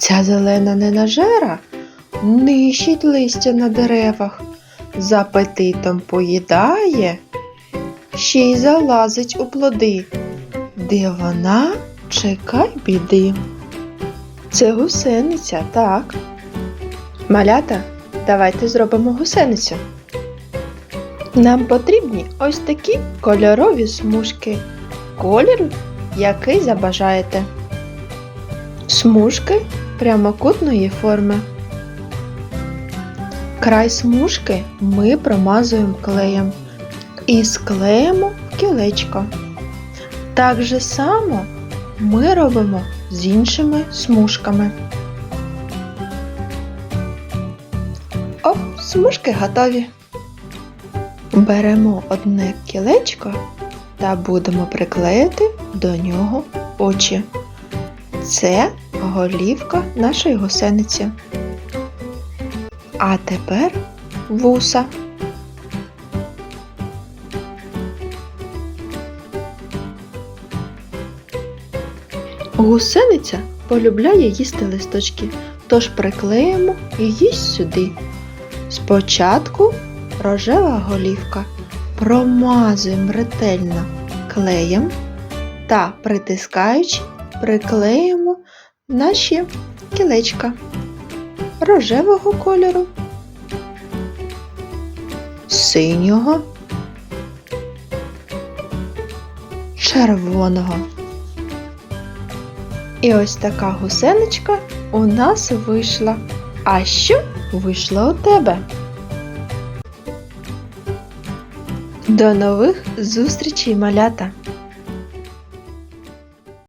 Ця зелена ненажера нищить листя на деревах, з апетитом поїдає, ще й залазить у плоди, де вона чекай біди. Це гусениця, так. Малята, давайте зробимо гусеницю. Нам потрібні ось такі кольорові смужки. Колір, який забажаєте. Смужки прямокутної форми. Край смужки ми промазуємо клеєм і склеїмо в кілечко. Так же само ми робимо з іншими смужками. О, смужки готові. Беремо одне кілечко та будемо приклеїти до нього очі. Це голівка нашої гусениці. А тепер вуса. Гусениця полюбляє їсти листочки, тож приклеїмо її сюди. Спочатку рожева голівка промазуємо ретельно клеєм та притискаючи приклеїмо наші кілечка рожевого кольору, синього, червоного. І ось така гусеничка у нас вийшла. А що вийшло у тебе? До нових зустрічей, малята!